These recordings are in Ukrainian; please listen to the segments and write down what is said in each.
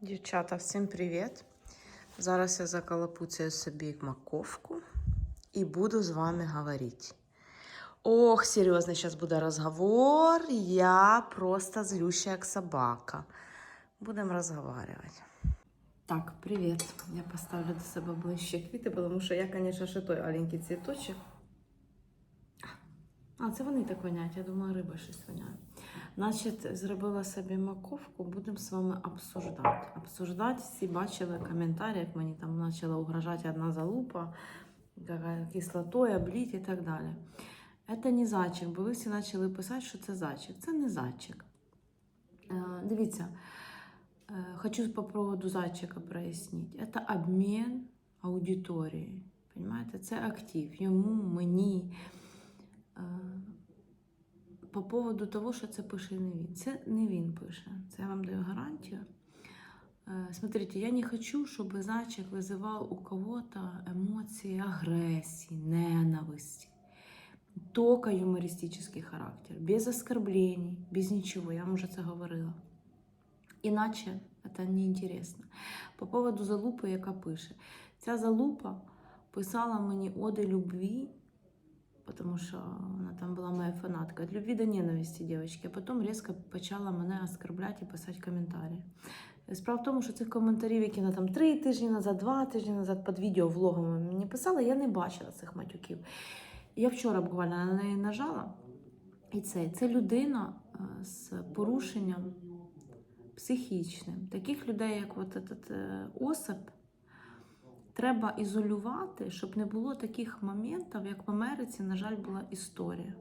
Дівчата, всім привіт! Зараз я закалапуцяю собі маковку і буду з вами говорити. Ох, серйозний зараз буде розговор. Я просто злюща, як собака. Будемо розговорювати. Так, привіт. Я поставлю до себе ближче квіти, тому що я, звісно, ще той аленький цвіточок. А, це вони так воняють. Я думаю, риба щось воняє. Значить, зробила собі маковку, будемо з вами обсуждати. Обсуждати, всі бачили коментарі, як мені там почала угрожати одна залупа, кислотою, обліть і так далі. Це не зайчик, бо ви всі почали писати, що це зайчик. Це не зайчик. Е, Дивіться, е, хочу по поводу зайчика прояснити. Це обмін аудиторії. Понимаєте? Це актив. Йому, мені Е, по поводу того, що це пише не він. Це не він пише. Це я вам даю гарантію. Э, Смотрите, я не хочу, чтобы зайчик вызывал у кого-то эмоции агрессии, ненависти. Только юмористический характер, без оскорблений, без ничего. Я вам уже це говорила. Іначе це неінтересно. По поводу залупи, яка пише. Ця залупа писала мені оди любві потому что она там была моя фанатка. От любви до ненависти, девочки. А потом резко почала мене оскорблять і писати коментарі. Справа в тому, що цих коментарів, які вона там три тижні назад, два тижні назад під відео влогами мені писала, я не бачила цих матюків. Я вчора буквально на неї нажала. І це, це людина е, з порушенням психічним. Таких людей, як от этот е, Осип, треба ізолювати, щоб не було таких моментів, як в Америці, на жаль, була історія.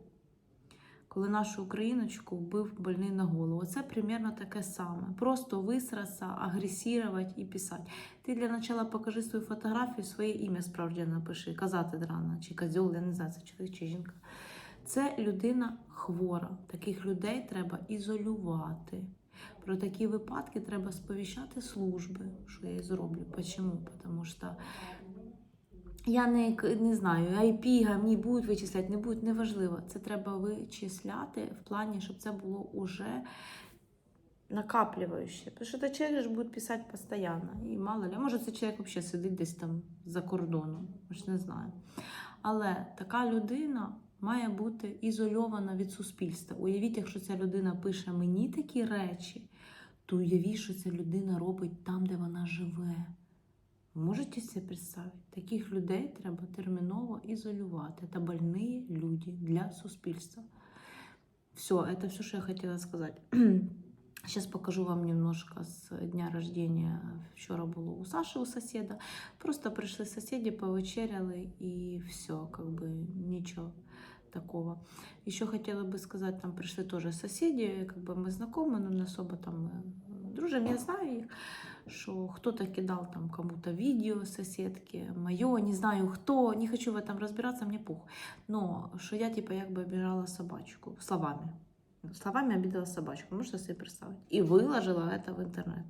Коли нашу україночку вбив больний на голову. Це примерно таке саме. Просто висратися, агресувати і писати. Ти для начала покажи свою фотографію, своє ім'я справді напиши. Казати драна, чи козьол, я не знаю, це чоловік чи жінка. Це людина хвора. Таких людей треба ізолювати. Про такі випадки треба сповіщати служби, що я і зроблю. Чому? Тому що я не, не знаю, IP гамні будуть вичисляти, не будуть, неважливо. Це треба вичисляти в плані, щоб це було уже накаплююче. Тому що цей чоловік ж буде писати постійно. І мало ли, може цей чоловік взагалі сидить десь там за кордоном, ж не знаємо. Але така людина має бути ізольована від суспільства. Уявіть, якщо ця людина пише мені такі речі, то уявіть, що ця людина робить там, де вона живе. Можете себе представити? Таких людей треба терміново ізолювати. Це больні люди для суспільства. Все, это все, что я хотела сказать. Сейчас покажу вам немножко с дня рождения. Вчора було у Саши, у соседа. Просто прийшли сусіди, повечеряли і все, как бы нічого такого. Еще хотела бы сказать, там пришли тоже соседи, как бы мы знакомы, но не особо там э, дружим. Я знаю их, что кто-то кидал там кому-то видео соседки, мое, не знаю кто, не хочу в этом разбираться, мне пух. Но что я типа як бы обижала собачку словами. Словами обидела собачку, можете себе представить. И выложила это в интернет.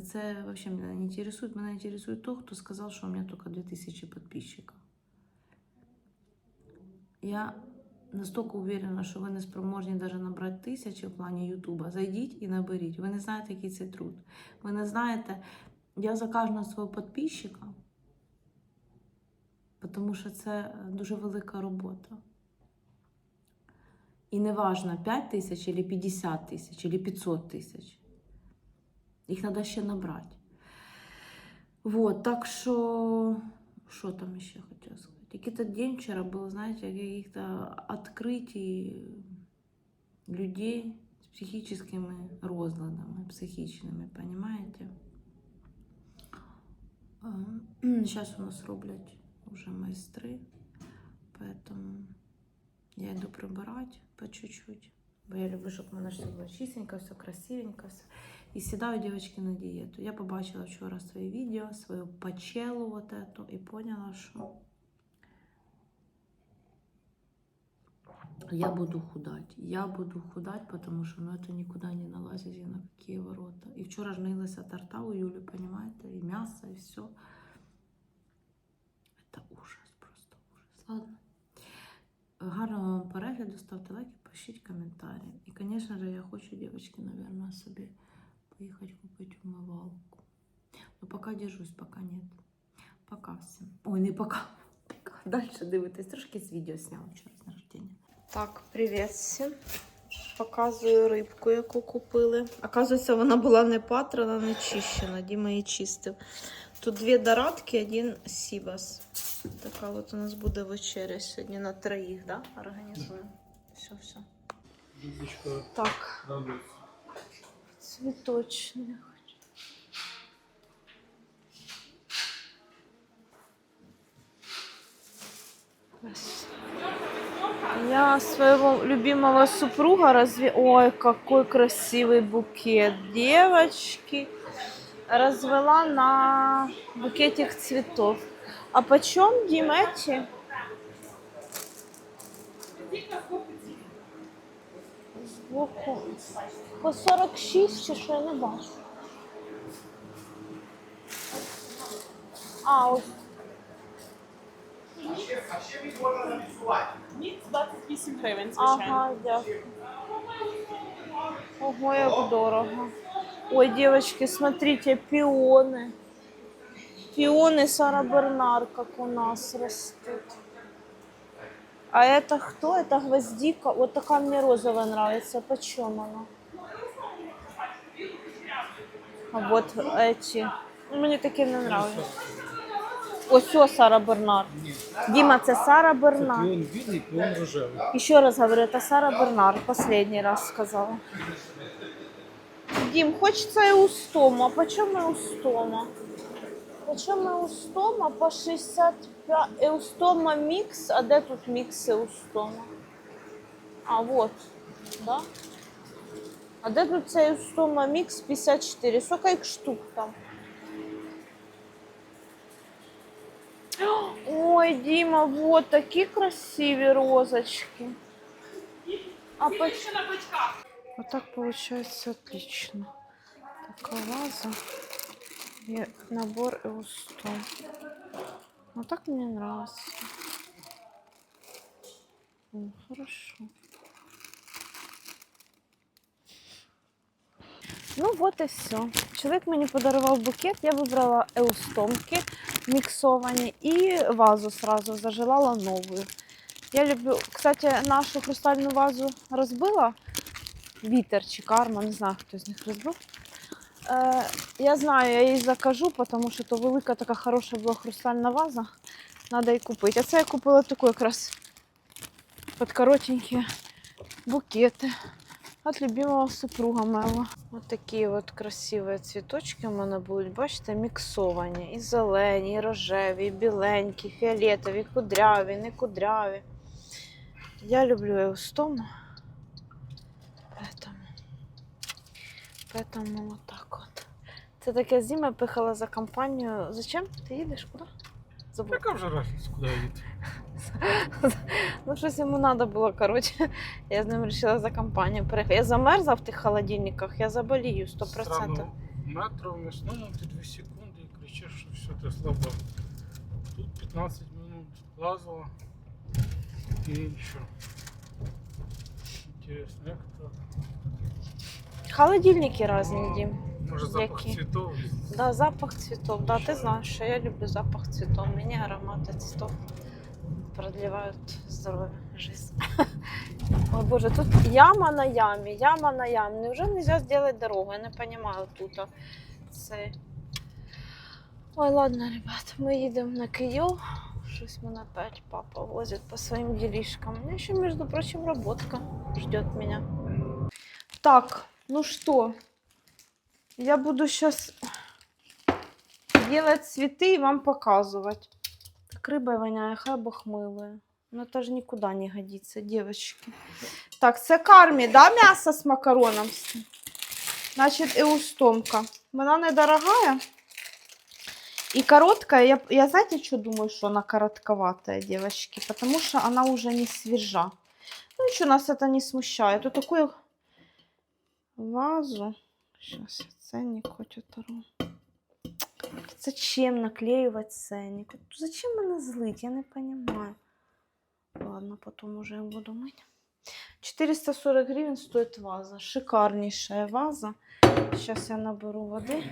Це вообще меня не интересует. Меня интересует то, кто сказал, что у меня только 2000 подписчиков. Я настолько уверена, що ви не спроможні навіть набрати тисячі в плані Ютуба. Зайдіть і наберіть. Ви не знаєте, який це труд. Ви не знаєте, я за кожного свого підписчика, тому що це дуже велика робота. І не важно 5 тисяч, або 50 тисяч, або 500 тисяч. Їх треба ще набрати. Вот, так що, що там ще хотіла сказати? Який-то день вчора був, знаєте, каких-то відкритий людей з психічними розладами, психічними, понимаете? Зараз у нас роблять вже майстри, поэтому я йду прибирати по чуть-чуть. Бо я люблю, щоб в мене все було чистенько, все красивенько, все. І сідаю, дівчатки, на дієту. Я побачила вчора своє відео, свою пачелу вот эту, і поняла, що я буду худать. Я буду худать, потому что ну, это никуда не налазить ни на какие ворота. И вчора ж наелася торта у Юли, понимаете, и мясо, и все. Это ужас, просто ужас. Ладно. Гарного вам перегляду, ставте лайки, пишіть коментарі. І, звісно ж, я хочу, дівчатки, наверное, собі поехать купить умывалку. Но пока держусь, пока нет. Пока всім. Ой, не пока. Пока. Дальше дивитесь. Трошки з відео зняла вчора з рождення. Так, привіт всім. Показую рибку, яку купили. Оказується, вона була не патрана, не чищена. Діма її чистив. Тут дві дорадки, один сібас. Така от у нас буде вечеря сьогодні на троїх, да? Організуємо. Все, все. Так, радуется. цветочные. Я своего любимого супруга разве... Ой, какой красивый букет. Девочки. Развела на букетик цветов. А почем, Дим, эти? Збоку. По 46 чи що я не бачу. А, ось. Ні, 28 гривень, звичайно. Ага, дякую. Ого, як дорого. Ой, девочки, смотрите, пионы. Пионы Сара Бернар, как у нас растут. А это кто? Это гвоздика. Вот такая мне розовая нравится. Почем она? А вот эти. Ну, Мне такие не нравятся. Ось все Сара Бернар. Дима, це Сара Це Бернар. піон білий, піон рожевий. Еще раз говорю, это Сара Бернар. Последний раз сказала. Дим, хочется эустома. А почем эустома? Почем эустома? По 65. Эустома микс. А где тут микс эустома? А, вот. Да? А де тут цей Еустома мікс 54? Сколько їх штук там? Ой, Дима, вот такі красиві розочки. А по... Вот так получается отлично. Такая ваза и набор Эусто. Вот так мне нравится. О, хорошо. Ну вот і все. Чоловік мені подарував букет, я вибрала еустомки міксовані і вазу сразу зажелала новую. Я люблю, кстати, нашу хрустальну вазу розбила. Вітер чи карма, не знаю, хто з них розбив. Е, я знаю, я її закажу, тому що то велика така хороша була хрустальна ваза. Треба її купити. А це я купила таку якраз під коротенькі букети от любимого супруга моего. Вот такие вот красиві цвіточки у мене будуть, бачите, міксовані. І зелені, і рожеві, і біленькі, фіолетові, кудряві, не кудряві. Я люблю еустому. Поэтому, поэтому вот так вот. Це таке зима пихала за компанію. Зачем? Ти їдеш? Куди? Забула. Яка вже разниця, куди їти? Ну, щось йому треба було, коротше. Я з ним вирішила за компанію переїхати. Я замерзла в тих холодильниках, я заболію 100%. Странно, метро в мясному ти 2 секунди і кричиш, що все, ти слабо. Тут 15 минут лазала. І що? Интересно, як так? Холодильники різні, Дім. Може запах Які? цвітов? Да, запах цветов. Да, ты знаешь, что я люблю запах цветов. Мне ароматы цветов продлевают здоровье, жизнь. Ой, боже, тут яма на яме, яма на яме. Неужели нельзя сделать дорогу? Я не понимаю тут. а, Це... Ой, ладно, ребят, мы едем на Киев. Щось мене опять папа возит по своим делишкам. У меня еще, между прочим, работка ждет меня. Так, ну что, я буду сейчас делать цветы и вам показывать. Так рыба воняє, хай Бог милує. Ну это же никуда не годится, девочки. Так, це кармі, да, м'ясо з макароном? Значить, еустомка. Вона недорогая. И короткая. Я, я знаете, что думаю, что она коротковатая, девочки? Потому что она уже не свежа. Ну ничего, нас это не смущает. Вот такую вазу. Сейчас я ценник хоть оторву. Зачем наклеивать ценник? Зачем мене злить? Я не понимаю. Ладно, потом уже буду мыть. 440 гривен стоит ваза. Шикарнейшая ваза. Сейчас я наберу води.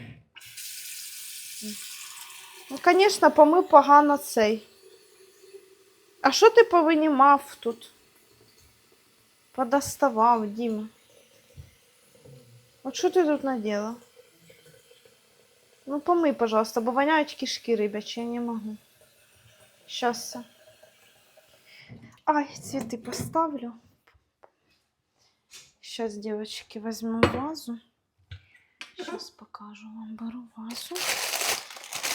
Ну, звісно, помив погано цей. А що ти повинімав тут? Подоставав, Діма. От що ти тут наділа? Ну, помий, пожалуйста, бо воняють кишки рибячі, я не можу. Щас. Ай, цветы поставлю. Сейчас, девочки, возьму вазу. Сейчас покажу вам. Беру вазу.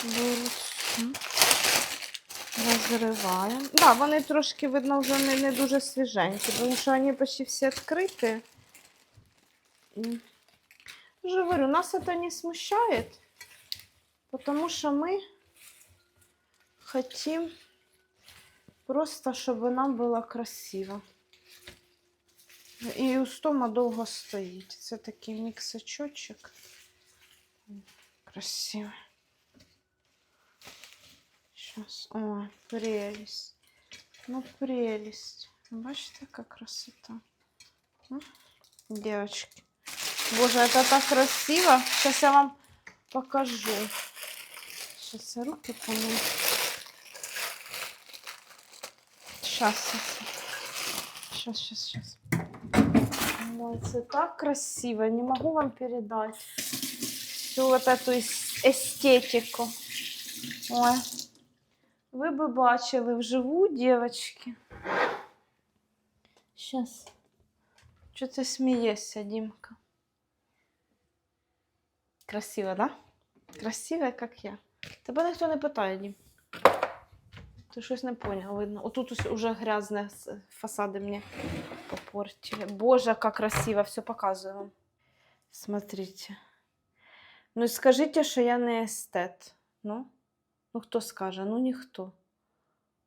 Беру цю. Розриваємо. Да, вони трошки, видно, вже не, не дуже свіженькі, тому що вони почти всі відкриті. Вже говорю, нас это не смущает, потому что мы хотим просто, чтобы нам було красиво. І устома довго стоїть. Це такий міксачочок. Красиво. Сейчас. О, прелесть. Ну, прелесть. Бачите, яка красота. М? Девочки. Боже, это так красиво. Сейчас я вам покажу. Сейчас я руки помою. Сейчас. Сейчас, сейчас, сейчас. Ой, это так красиво. Не могу вам передать всю вот эту эс- эстетику. Ой. Ви би бачили вживу, девочки. Сейчас. Що ти смієшся, Дімка? Красиво, да? Красиво, як я. Тебе ніхто не питає, Дім. Ти щось не поняв, видно. Отут ус- уже грязне с- фасади мені попортили. Боже, как красиво, все показую вам. Смотрите. Ну, скажите, що я не естет. Ну, ну хто скаже? Ну, ніхто.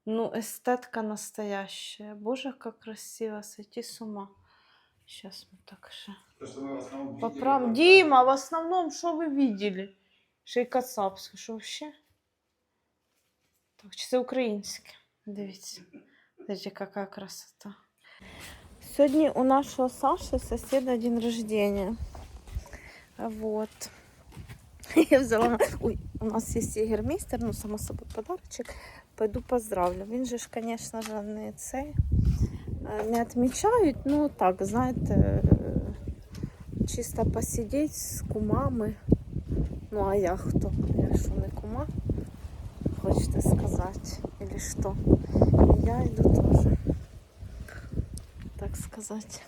Ну, эстетка настоящая. Боже, как красиво, сойти с ума. Сейчас мы так же. Поправ... Дима, в основном, что вы видели? Шейка Цапська, що вообще? Так, чи це українське? Дивіться. Дивіться, яка красота. Сьогодні у нашого Саши соседа день рождения. Вот. Я взяла. Ой, у нас є ігермейстер, ну, само собою, подарочок. Пойду поздравлю. Він же ж, звісно ж, не цей. е, Не відмічають, ну так, знаєте, е, чисто посидіти з кумами. Ну, а я хто? Я що не кума? Хочете сказати? Или що? Я йду теж. Так сказати.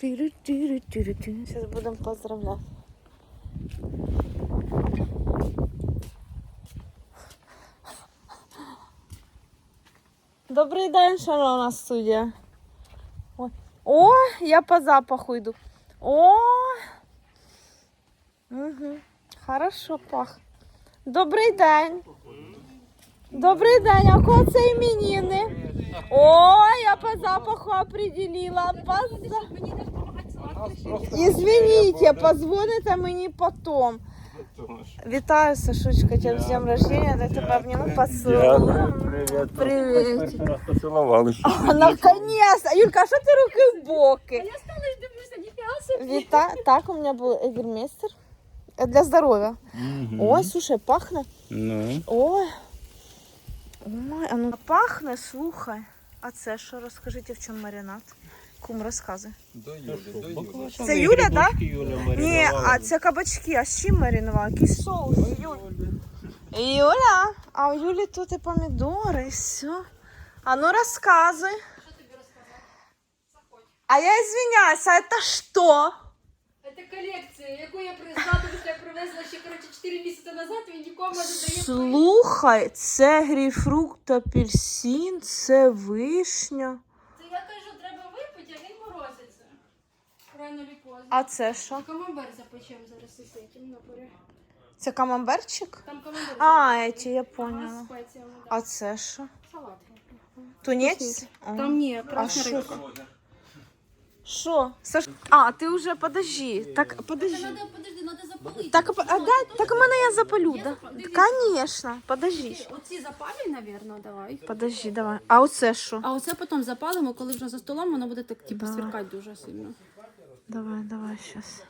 Сейчас будем поздравлять. Добрий день, шановна студія. Ой. О, я по запаху йду. О! Угу. Хорошо пах. Добрий день. Добрий день, а кого це іменини? О, я по запаху определила. По за- Извините, позвоните мені потом. Вітаю, Сашучка, тебе з днем рождения, дай тебе обніму, поцілую. Привет. Привет. Перший раз поцілувалися. А, Наконец-то! Юлька, а що ти руки в боки? Я стала і дивлюся, ніфіга собі. Віта... Так, у меня был эгермейстер. Для здоровья. Ой, слушай, пахне. Ну, Ой. Ой, а ну пахне, слухай. А це що? Розкажіть, в чому маринад? Кум, розказуй. До Юлі, до Юлі. Це Юля, так? Юля Ні, а це кабачки, а з чим маринували? Який соус? Юль. Юля, а у Юлі тут і помідори, і все. А ну розказуй. Що тобі розказати? Заходь. А я извиняюсь, а это что? Це колекція, яку я признала, тому що я привезла ще коротше 4 місяці назад, він нікому не дає. Слухай, це грейпфрукт, апельсин, це вишня. Це я кажу, треба випити, а він морозиться. Рано чи поздно. А це що? Камамбер запечем зараз із цим напорі. Це камамберчик? Там камамбер. А, эти я поняла. А це що? Салат. Тунець? Там ні, красна рибка. Що? Саш... А, ти вже подожди. Так, подожди. Надо, подожди, надо запалити. Так, а, да, так у мене я запалю, да? Конечно, подожди. Оці запалюй, напевно, давай. Подожди, давай. А оце що? А оце потім запалимо, коли вже за столом, воно буде так типу Да. сверкати дуже сильно. Давай, давай, сейчас.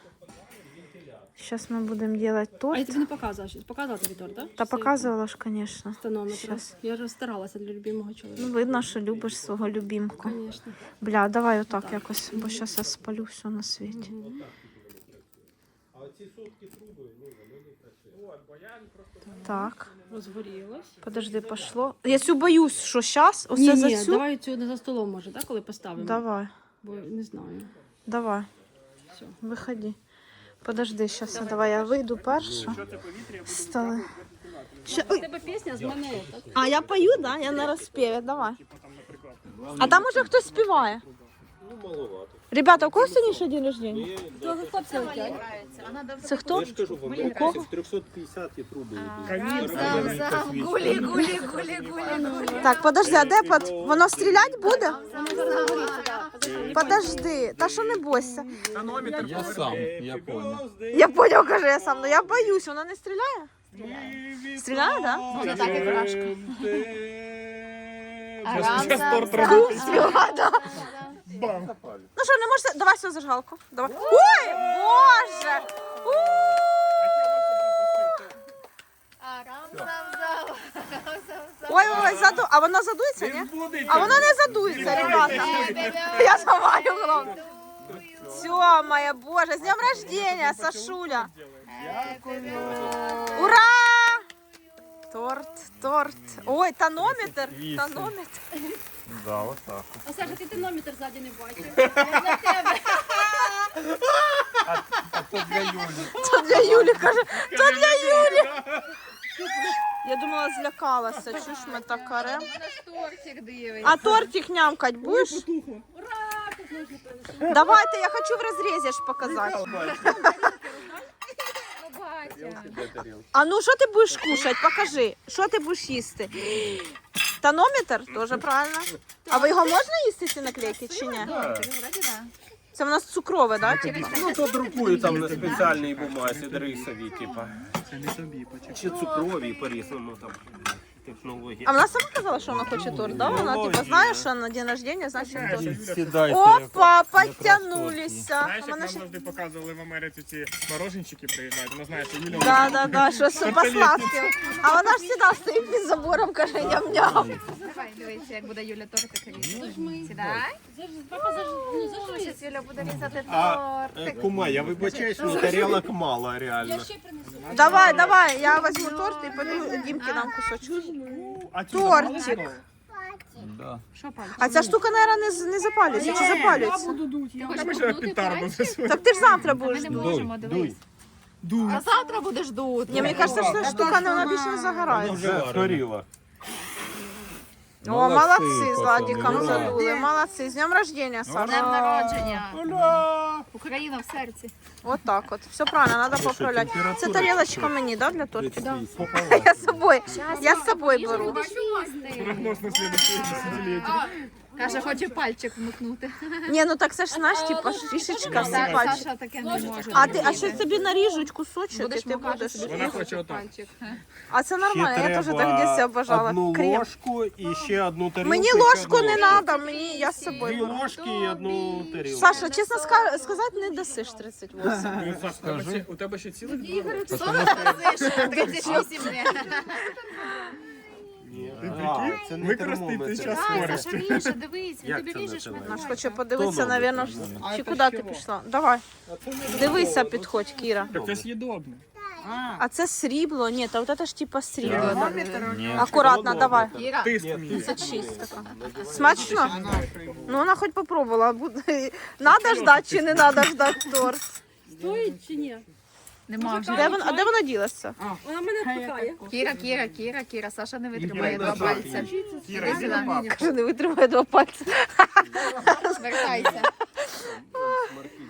Сейчас мы будем делать А я торт. не показувала щось. Показала тобі торт, так? Та показувала ж. Щас. Я розстаралася для любимого чоловіка. Ну, видно, що любиш свого любімку. Звісно. Бля, давай отак якось, бо зараз я спалю все на світі. Так, Розгорілось. подожди, пошло. Я цю боюсь, що зараз, оце Ні, за ні, цю. давай цю не за столом, може, так, коли поставимо? Давай, Бо не знаю. давай, Все. виходи. Подожди, сейчас давай. давай я вийду перша. Стали. Що- У тебе пісня з мене. А я пою, да? Я на розпіві, давай. А там уже хтось співає. Ну, маловато. Ребята, у кого сьогодні ще день рождения? Того хлопця летять. Це хто? Я ж кажу, в Америці в 350 є труби. Гулі, гулі, гулі, гулі. Так, подожди, а де под... воно стріляти буде? Подожди, та що не бойся. Я сам, я понял. Я поняв, каже, я сам, ну я боюсь, воно не стріляє? Стріляє, да? Воно так як рашка. Співає, да. Ну що, не можете? Давай сюди зажигалку. Давай. Ой, Боже! Ой, ой, заду... А воно задується, ні? А воно не задується, ребята. Я замаю головне. Все, моя боже, з днем рождения, Сашуля. Ура! Торт, торт. Ой, тонометр, тонометр. Да, от так. А Саша, ти тонометр ззаді не бачив. То для Юлі, каже, то для Юлі. Я думала, злякалася. Чуєш, ми так карем. Тортик. А тортик нямкать будеш? Давайте, я хочу в розрізі ж показати. А ну що ти будеш кушати? Покажи, що ти будеш їсти? Тонометр? Теж правильно. А ви його можна їсти ці наклейки чи ні? Да. Це в нас цукрове, да? Типу? Ну, то друкують там на спеціальній бумазі, рисові, типа. Чи цукрові по-різному там технології. А вона сама казала, що вона хоче торт, да? Вона типу знає, що на день рождения, значить торт. Сідайте. Опа, підтягнулися. Знаєш, А як мене нам ще... завжди показували в Америці ці мороженщики приїжджають, вона знає, що Юля Да, да, да, що з посладким. А вона ж завжди стоїть під забором, каже, ням-ням. Давай, дивися, як буде Юля тортик різати. Сідай. Папа заж... ну, зажує. Зараз Юля буде різати А, е, тортик. Кума, я вибачаюсь, ну тарілок мало реально. Я ще принесу. Давай, давай, я візьму торт і пойду Дімки дам кусочок. Тортик. Да. А ця штука, мабуть, не, з- не запалюється, чи запалюється? Та ми ж петарду засунули. Так ти ж завтра Ми будеш. не можемо, дивись. А завтра будеш дути. Ні, мені кажеться, що ця штука не, вона більше не загорає. Вже згоріло. О, молодці, з Владиком задули. Молодці. З днем рождения, З Саша. днем народження. Ура! Україна в серці. Вот так от. Все правильно, треба поправляти. Це тарілочка мені, да, для торти? Да. Я з собою. Я з собою беру. Прогноз на следующее десятиліття. Каже, хоче пальчик вмикнути. Ні, ну так це ж знаєш, типа фішечка, все Са- пальчик. Саша таке не може. А ти, а ще тобі наріжуть кусочок, і Будеш ти будеш. Вона хоче отак. пальчик. А це нормально, я теж так дитинстві обожала. одну Крем. ложку і ще одну тарілку. Мені ще ложку одну не ложку. треба, мені я з Дві собою. ложки і одну тарілку. Саша, чесно ска- сказати, не досиш 38. Саш, у тебе ще- у тебе ще цілих два роки? 38 не. Ні, Ти а, прикинь? це не Використай термометр. цей час Ай, користь. Саша ріже, дивись, він Як тобі це? Наш хоче подивитися, Хто чи куди ти пішла? Давай. Дивися, підходь, Кіра. Так це з'їдобне. А це срібло? Ні, та от це ж типа срібло. да. Ні. Акуратно, давай. Тиск. 56 така. Смачно? Ну, вона хоч попробувала. Буде- Надо ждати чи не надо ждати торт? Стоїть чи ні? Нема вже. Де вона, а де вона ділася? Вона мене пихає. Кіра, Кіра, Кіра, Кіра, Саша не витримає два пальця. Кіра, сюди. Не витримає два пальці. Вертайся.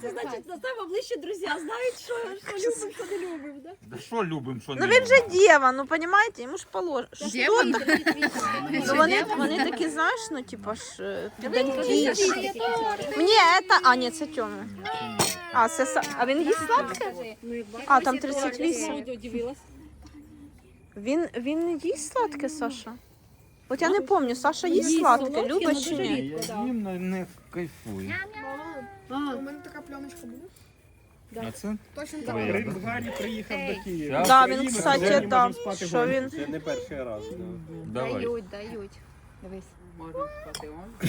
Це значить, настава ближче друзі, знають, що, що любимо, що не любимо, да? Да що любим, що Ну він же дєва, ну понімаєте, йому ж положено. Ну вони, вони такі, знаєш, ну типа ж е, підданьки. Мені це, а ні, це тьоме. А, це, са- а він їсть сладке? А, там 38. Удивилась. Він, він не їсть сладке, Саша? От я не пам'ятаю, Саша їсть сладке, любить чи ні? да. їм не, не кайфую. А, У мене така пленочка буде. А це? Точно Твоя. Принц Гаррі приїхав до Києва. Да, Да, Україна, він, сьогодні кстати, можемо да, спати що голі. він... Це не перший раз. да. Давай. Дають, дають. Дивись.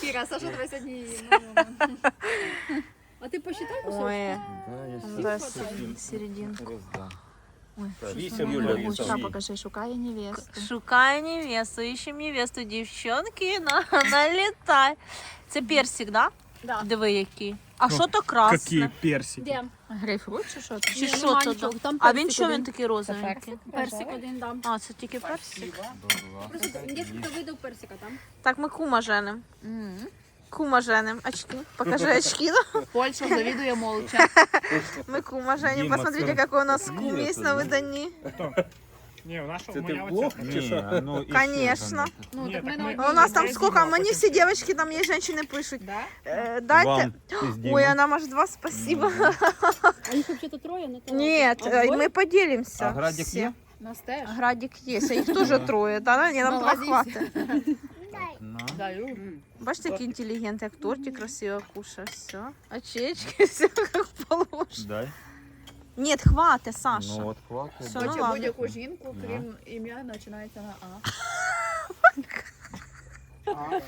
Кіра, Саша тебе сьогодні. ну, а ти посчитай кусок? Ой, Да, я ну, дай серединку. роздам. Вісім Юля вісім. покажи, шукає невесту. Шукає невесту, ищем невесту, дівчонки, на, налітай. Це персик, да? Да. Диви який. А що то красне? Які персики. Де? Грейпфрут чи що? Чи Ні, що нема то? нічого, там А він персик що він один. такий розовенький? Персик один дам. А, це тільки персик. Просто несколько видів персика там. Так, ми кума женим. Кума женим. Очки. Покажи очки. да? Польща завідує молча. Мы кума женим. Дима, Посмотрите, це- какой у нас кум Ні, есть це на не- выдании. Ні, у нашого Це ти моя блог оця. чи Ні, що? ну, і Конечно. що там? Ну, Ні, так ми так на ми- одній А у нас там Дай сколько? Дима, Мне потім- все девочки, там есть женщины пишут. Да? Э, дайте. Вам із Дімою. Ой, а нам аж два спасибо. А їх взагалі троє, не Нет, А э, двоє? мы поделимся. А градик все. є? Нас теж. Градик есть, а их тоже трое, да? Не, нам два Молодец. хватит. На. Даю. Бачите, какие интеллигенты, как тортик красиво кушаешь, все. Очечки, все как положено. Дай. Нет, хватит, Саша. Ну от хватить. Все, ну ладно. будь-яку жінку, крім ім'я, починається на А.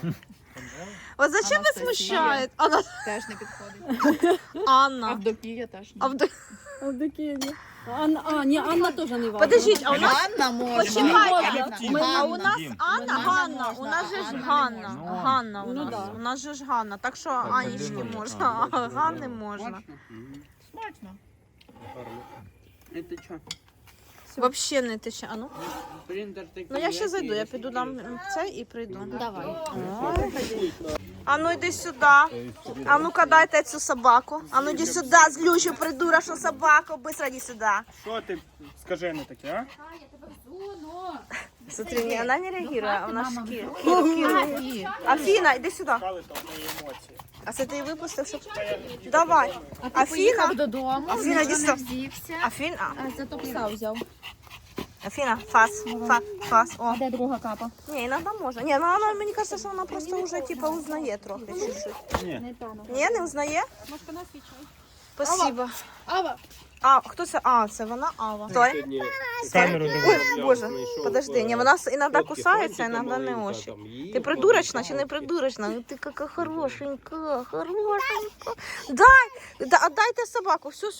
Вот зачем вас Анастасия. смущает? Анна, Теж не підходить. Анна. Авдокія теж. ні. Авдо- Авдокія. Анна, а, ні, Анна теж не важна. Подождите, а у нас Ганна може. Почекайте, Ми- а у нас Дім. Анна, Ганна Ганна, можна, у нас же ж Анна не Ганна, можна. Ганна у Ну нас, да. у нас же ж Ганна, так що Так, Анічки один можна, а Ганни можна. Смачно. Это что? Вообще не ти ще, а ну? Принтер такий. Ну я ще зайду, я піду дам це і прийду. Давай. А ну йди сюди. А ну-ка дайте цю собаку. А ну йди сюди, злющу придурочну собаку, быстро йди сюди. Що ти скажи не таке, а? Смотри, не вона ж Кіру, Кіру, Кіру. Афіна, йди сюди. Кали то мої емоції. А це ти її випустив, щоб... Давай. Афіна, додому, Афіна, йди сюди. вдівся. Афіна, Зато пса взяв. Афіна, фас, фас, фас, о. Де друга капа? Не, иногда можно. Не, ну она, мені кажется, що вона просто уже типа узнає трохи чуть-чуть. Ні. Ні, не узнає? Спасибо. Ава. А, хто це? А, це вона Ава. Стой. Камеру Ой, боже, подожди, е, не, вона іноді кусається, іноді не її, Ти придурочна чи не придурочна? Ну ти яка хорошенька, хорошенька. Дай, да, дайте собаку, все,